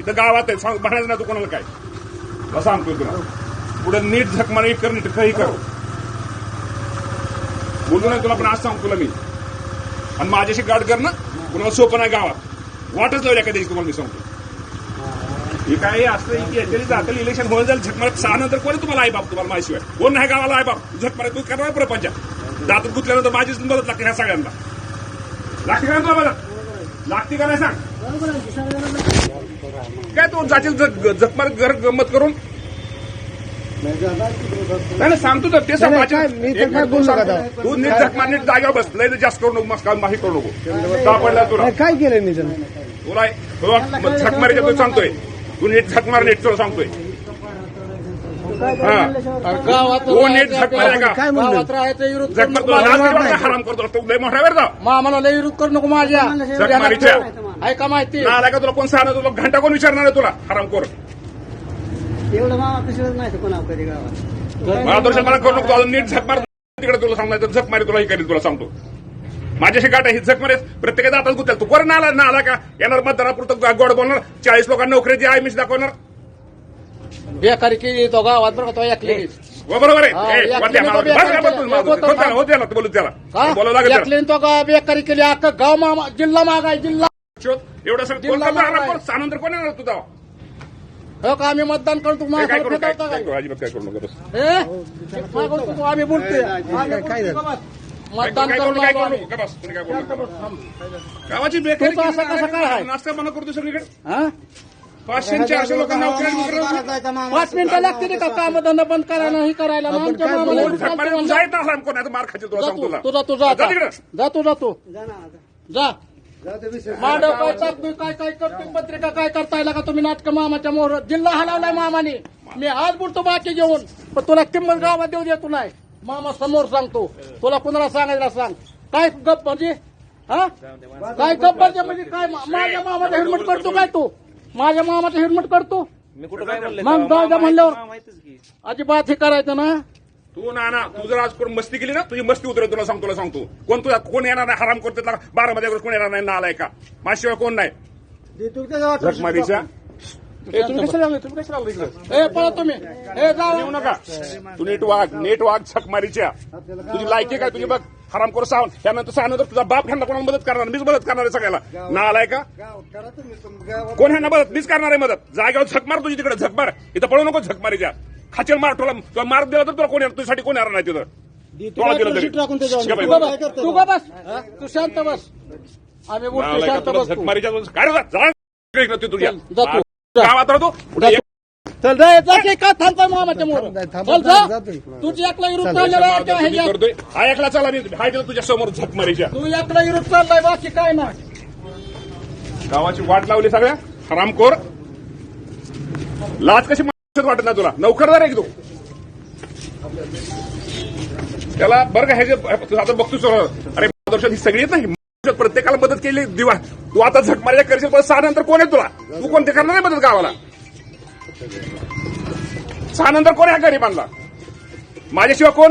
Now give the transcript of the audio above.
इथं गावात आहे. सांग म्हणायचं नाही तू कोणाला काय. असं सांगतोय तुला. पुढे नीट झकमार नीट कर नीट काही कर. बोलू नाही तुला पण आज सांगतो तुला मी. आणि माझ्याशी गाठ कर ना. कुणाला सोपं नाही गावात. वाटच लावल्या कधी तुम्हाला मी सांगतो. हे काय असतं की याच्याने जातील इलेक्शन होऊन जाईल झकमार सहा नंतर कोणी तुम्हाला आई बाप तुम्हाला माहिशिवाय कोण नाही गावाला आई बाप? झकमार तू करणार प्रपंच दात गुतल्यानंतर माझीच मदत लागते ह्या सगळ्यांना. लागते का तुला मदत? लागते का नाही सांग? काय तू झक- झकमार घर गंमत करून? नाही सांगतो तर ते? तू नीट झकमार नीट जागेवर बस लय जास्त करू नको मस्त माही करू नको. सापडला तुला. काय केलं मी तुला झक मारायचं तू सांगतोय. तू नीट झक मार नीट तुला सांगतोय. हा? हराम करतो तू लय मोठा वेळ जा. मामाला लय विरोध करू नको माझ्या. मारीच्या ऐका माहिती? आला का तुला कोण सांगणार? तुला घंटा कोण विचारणार आहे तुला? हराम कर एवढं मामा पिशवत नाही कोणा कधी गावात? मला करू नको अजून नीट झक मार. तिकडे तुला सांगणार झक मारी तुला हे करील तुला सांगतो. माझ्याशी गाठ आहे ही झक मारे प्रत्येकाचा हातात गुतेल. तू कोण आला ना आला का? येणार मतदारापुरतं गोड बोलणार. चाळीस लोकांना नोकरीची आहे मिश दाखवणार. बेकारी केली तो गावात बरं का तो ऐकली हो, बरोबर हा, आहे ए, या वाट्या केली मारा. तो बी बस आता का बस तुम्ही केली. माझं. हो त्याला, त्याला, बोलू त्याला. बोलावं लागेल त्याला. ऐकली तो गा बेकारी केली. अख्खा गाव मामा जिल्हा मागाय जिल्हा शोध. एवढं सगळं कोण करणार? आहे. सानंतर कोण येणार तुझा हो का आम्ही मतदान करतो काय काय करू काय करू अजिबात काय करू नका बस हे? मागवतो तो आम्ही बोलतोय आम्ही काय- काय बोलतोय झालं? का बस? काय मतदान करू काय करणार करू आम्ही. नका बस तुम्ही काय करू नका गावाची बेकारी तुमचं असं कसं काय आहे? नाश्ता करतो सगळीकडे हा? पाचशे चारशे लोकांना नोकऱ्या नोकऱ्या पाच मिनिटं लागते का काम धंदा बंद करायला नाही करायला मग आमच्या काय मामाला बोलू? विरोध झक मारे, चालतो तू म्हणलं. जायत नसला कोण आता मार खातील तुला जा सांगतो तू तुला तुझा तुझा जा तिकडं. जा तू जा काय काय काय करतोय पत्रिका काय करता येईल का तुम्ही नाटक मामाच्या मोहर जिल्हा हलवलाय मामाने. मी आज बोलतो बाकी घेऊन. पण तुला किंमत गावात देऊ देतो नाही. मामा समोर सांगतो. तुला कुणाला सांगायला सांग. काय गप म्हणजे? हा? काय गप म्हणजे? म्हणजे काय माझ्या मामाचा हेल्मेट करतो काय तू? माझ्या मामाचा हेल्मेट करतो? मग म्हणल्यावर. अजिबात हे करायचं ना. तू ना ना तू जर आज कोण मस्ती केली ना तुझी मस्ती उतरेल तुला सांगतो तुला सांगतो. कोण तुला कोण येणार नाही हराम करतो बारा मध्ये कोण येणार नाही नालाय का माझ्याशिवाय कोण नाही. तुम्ही येऊ नका. तू नीट वाघ नीट वाघ झकमारीच्या तुझी लायकी काय तुझी बघ. हराम करू सावून त्यानंतर त्यानंतर तुझा बाप ह्यांना कोणाला मदत करणार? मीच मदत करणार आहे सगळ्याला. ना आलाय का कोण ह्यांना मदत? मीच करणार आहे मदत. जागेवर झक मार तुझी तिकडे झक मार. इथं पळू नको झक मारीच्या. खाचेल मार तुला तुला मार दिला तर तुला कोण येणार? तुझ्यासाठी कोण येणार नाही तिथं? तुला दिलं तरी. शिका तू. का बस. शांत बस. आम्ही बोलतो नालायका, शांत तुला बस झक तू मारीच्या काय रे, जा. जा. इकडं तू तुझ्या जा तू. गावात राहतो. पुढे ये. चल जा जा की का थांबतोय मामाच्या मोर थांब, थांब, चल जा. जातोय. तुझी एकला विरुद्ध चाललेला मी? करतोय. हा एकला चला मी हाय दिलं तुझ्या समोर झक मारीच्या. तू एकला विरुद्ध चाललाय बाकी काय नाही. गावाची वाट लावली सगळ्या. हरामखोर लाज कशी वाटत नाही तुला. नौकरदार आहे तू. त्याला बरं का ह्याचे आता बघतोस अरे वर्षात ही सगळी येत नाही. प्रत्येकाला मदत केली दिवा तू आता झट मारायला करशील पण सहा नंतर कोण आहे तुला? तू कोणते करणार नाही मदत गावाला? सहा नंतर कोण आहे गरीबांना? माझ्याशिवाय कोण